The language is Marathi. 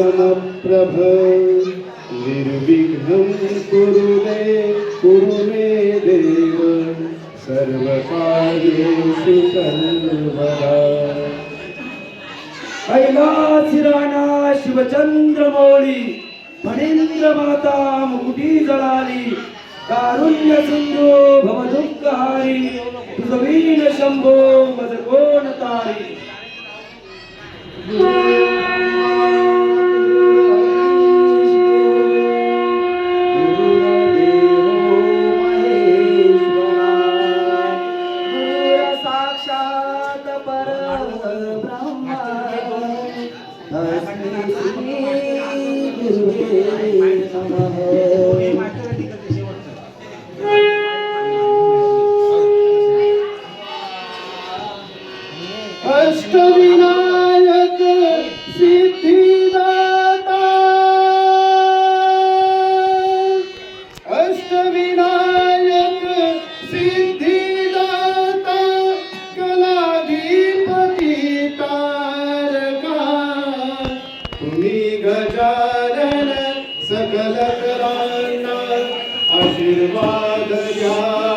समप्रभ निर्विघ्नं कुरु मे कुरु मे देव। सर्वकार्येषु सर्वदा। कैलासिराणा शिवचंद्रमौळी फणींद्र माता मुकुटी जळाली कारुण्य सिंधू भवदुःखहारी तुझवीन शंभो मज कोण तारी अष्टविनायक सिद्धिदाता। अष्टविनायक सिद्धिदाता कलाधिपती तारका। तुम्ही गजानन सकल करांना आशीर्वाद द्या।